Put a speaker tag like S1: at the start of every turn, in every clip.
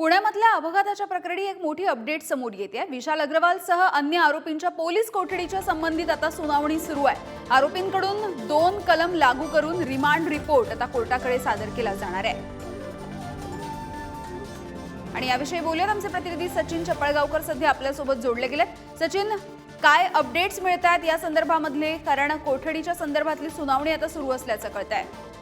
S1: पुण्यामधल्या अपघाताच्या प्रकरणी एक मोठी अपडेट समोर येते विशाल अग्रवालसह अन्य आरोपींच्या पोलीस कोठडीच्या संबंधित आता सुनावणी सुरू आहे. आरोपींकडून दोन कलम लागू करून रिमांड रिपोर्ट आता कोर्टाकडे सादर केला जाणार आहे. आणि याविषयी बोलूयात. आमचे प्रतिनिधी सचिन चपळगावकर सध्या आपल्यासोबत जोडले गेलेत. सचिन काय अपडेट्स मिळत आहेत या संदर्भामधले? कारण कोठडीच्या संदर्भातली सुनावणी आता सुरू असल्याचं कळत आहे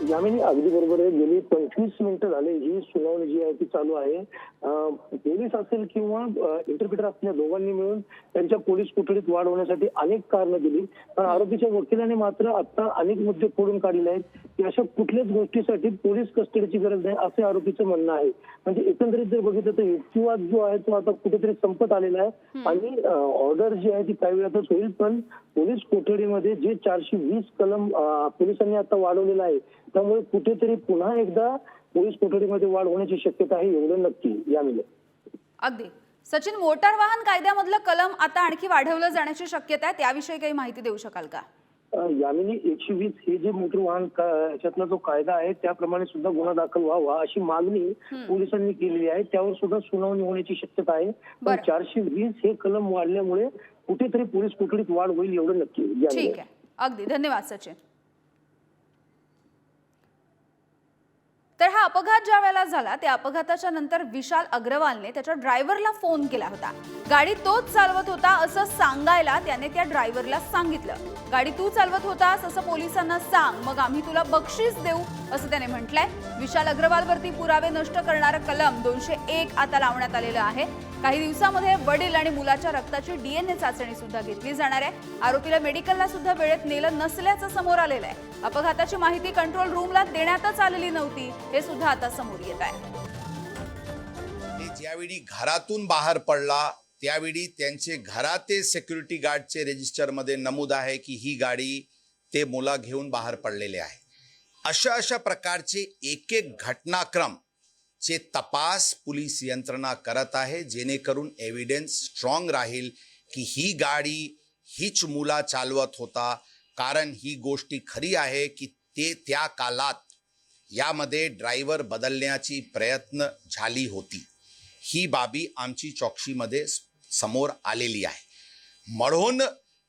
S2: यामिनी अगदी बरोबर आहे. गेली पंचवीस मिनिटं झाले. ही सुनावणी जी आहे ती चालू आहे. पोलीस असेल किंवा इंटरप्रिटर असतील या दोघांनी मिळून त्यांच्या पोलीस कोठडीत वाढ होण्यासाठी अनेक कारणं दिली. पण आरोपीच्या वकिलाने मात्र आता अनेक मुद्दे खोडून काढले आहेत की अशा कुठल्याच गोष्टीसाठी पोलीस कस्टडीची गरज नाही असे आरोपीचं म्हणणं आहे. म्हणजे एकंदरीत जर बघितलं तर युक्तिवाद जो आहे तो आता कुठेतरी संपत आलेला आहे. आणि ऑर्डर जी आहे ती काही वेळातच होईल. पण पोलीस कोठडीमध्ये जे चारशे वीस कलम पोलिसांनी आता वाढवलेलं आहे त्यामुळे कुठेतरी पुन्हा एकदा पोलीस कोठडीमध्ये वाढ होण्याची शक्यता आहे एवढं नक्की यामिले
S1: अगदी. सचिन मोटार वाहन कायद्यामधलं कलम आता आणखी वाढवलं जाण्याची शक्यता आहे त्याविषयी काही माहिती देऊ शकाल का?
S2: यामिनी एकशे वीस हे जे मोटर वाहन याच्यातला जो कायदा आहे त्याप्रमाणे सुद्धा गुन्हा दाखल व्हावा अशी मागणी पोलिसांनी केलेली आहे. त्यावर सुद्धा सुनावणी होण्याची शक्यता आहे. पण. चारशे वीस हे कलम वाढल्यामुळे कुठेतरी पोलीस कोठडीत वाढ होईल एवढं नक्की.
S1: ठीक आहे. अगदी. धन्यवाद सचिन. तर हा अपघात ज्या वेळेला झाला त्या अपघाताच्या नंतर विशाल अग्रवालने त्याच्या ड्रायव्हरला फोन केला होता. गाडी तोच चालवत होता असं सांगायला त्याने त्या ड्रायव्हरला सांगितलं. गाडी तू चालवत होतास असं पोलिसांना सांग मग आम्ही तुला बक्षीस देऊ असं त्याने म्हटलंय. विशाल अग्रवालवरती पुरावे नष्ट करणारं कलम दोनशे एक आता लावण्यात आलेलं आहे. काही दिवसामध्ये वडील आणि मुलाच्या रक्ताची डीएनए चाचणी सुद्धा घेतली जाणार आहे. आरोपीला मेडिकलला सुद्धा वेळेत नेलं नसल्याचं समोर आलेलं आहे. अपघाताची माहिती कंट्रोल रूमला देण्यातच आलेली नव्हती हे सुद्धा आता समोर येत आहे.
S3: ते ज्यावेळी घरातून बाहेर पडला त्यावेळी त्यांचे घराते सिक्युरिटी गार्डचे रजिस्टरमध्ये नमूद आहे की ही गाडी ते मुला घेऊन बाहेर पडलेले आहे. अशा अशा प्रकारचे एक एक घटनाक्रम चे तपास पोलीस यंत्रणा करत आहे जेणेकरून एव्हिडन्स स्ट्रॉंग राहील की ही गाडी हीच मुला चालवत होता. कारण ही गोष्टी खरी आहे की ते त्या कालात यामध्ये ड्रायव्हर बदलण्याची प्रयत्न झाली होती. ही बाबी आमची चौकशीमध्ये समोर आलेली आहे. म्हणून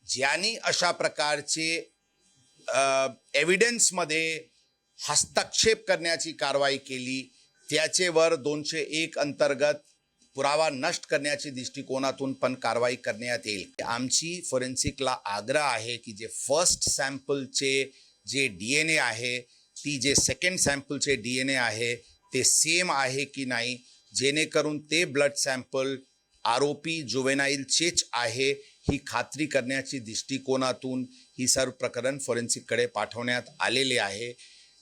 S3: ज्यांनी अशा प्रकारचे एव्हिडन्समध्ये हस्तक्षेप करण्याची कारवाई केली त्याचेवर दोनशे एक अंतर्गत पुरावा नष्ट करण्याच्या दृष्टिकोनातून पण कारवाई करण्यात येईल. आमची फॉरेन्सिकला आग्रह आहे की जे फर्स्ट सॅम्पलचे जे डी एन ए आहे ती जे सेकंड सॅम्पलचे डी एन ए आहे ते सेम आहे की नाही जेणेकरून ते ब्लड सॅम्पल आरोपी जुवेनाईलचेच आहे ही खात्री करण्याची दृष्टिकोनातून ही सर्व प्रकरण फॉरेन्सिककडे पाठवण्यात आलेले आहे.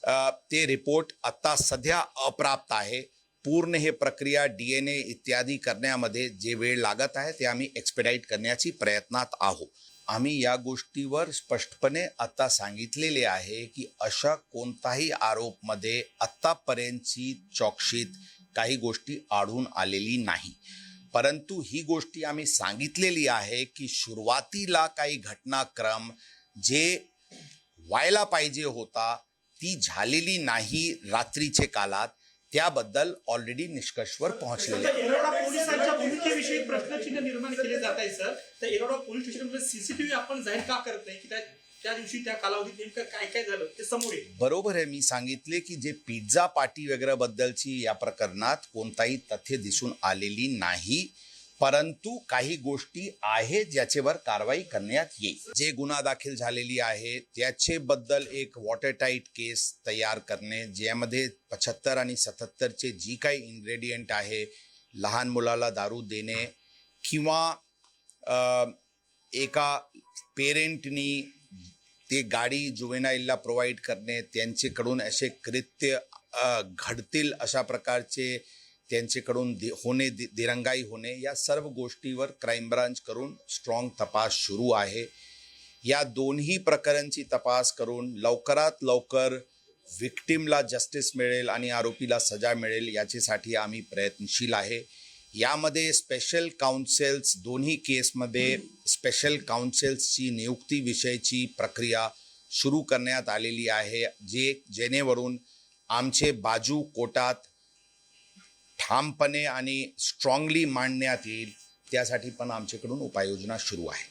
S3: ते रिपोर्ट आत्ता सध्या अप्राप्त आहे. पूर्ण हे प्रक्रिया डी एन ए इत्यादी करण्यामध्ये जे वेळ लागत आहे ते आम्ही एक्सपेडाईट करण्याची प्रयत्नात आहोत. आम्ही या गोष्टीवर स्पष्टपणे आता सांगितलेले आहे की अशा कोणताही आरोपमध्ये आत्तापर्यंतची चौकशीत काही गोष्टी आढळून आलेली नाही. परंतु ही गोष्टी आम्ही सांगितलेली आहे की सुरुवातीला काही घटनाक्रम जे व्हायला पाहिजे होता ती झालेली नाही रात्रीचे काळात त्याबद्दल ऑलरेडी निष्कर्षवर पोहोचलेले आहे.
S4: तर एरोडा पोलिसांच्या भूमिकेविषयी प्रश्नचिन्ह निर्माण केले जात आहे सर. तर एरोडा पोलीस स्टेशनमध्ये सीसीटीव्ही आपण जाहीर का करत नाही? की त्या त्या दिवशी त्या कालावधीत नेमकं काय काय झालं? ते समोर येईल.
S3: बरोबर आहे मी सांगितले की जे पिझ्झा पार्टी वगैरे बद्दलची या प्रकरणात कोणताही तथ्य दिसून आलेली नाही. परंतु काही गोष्टी आहेत ज्याच्यावर कारवाई करण्यात येईल. जे गुन्हा दाखल झालेली आहे त्याचे बद्दल एक वॉटर टाईट केस तयार करणे ज्यामध्ये पचहत्तर आणि सत्याहत्तरचे जी काही इन्ग्रेडियंट आहे लहान मुलाला दारू देणे किंवा एका पेरेंटनी ते गाडी जुवेनाईलला प्रोव्हाइड करणे त्यांच्याकडून असे कृत्य घडतील अशा प्रकारचे त्यांच्याकडून दि होणे दि दिरंगाई होणे या सर्व गोष्टीवर क्राईम ब्रांच करून स्ट्रॉंग तपास सुरू आहे. या दोन्ही प्रकरणची तपास करून लवकरात लवकर विक्टीमला जस्टिस मिळेल आणि आरोपीला सजा मिळेल याच्यासाठी आम्ही प्रयत्नशील आहे. यामध्ये स्पेशल काउन्सिल्स दोन्ही केसमध्ये स्पेशल काउन्सिल्सची नियुक्तीविषयीची प्रक्रिया सुरू करण्यात आलेली आहे जे जेणेवरून आमचे बाजू कोटात ठामपणे आणि स्ट्रॉंगली मांडण्यात येईल त्यासाठी पण आमच्याकडून उपाययोजना सुरू आहे.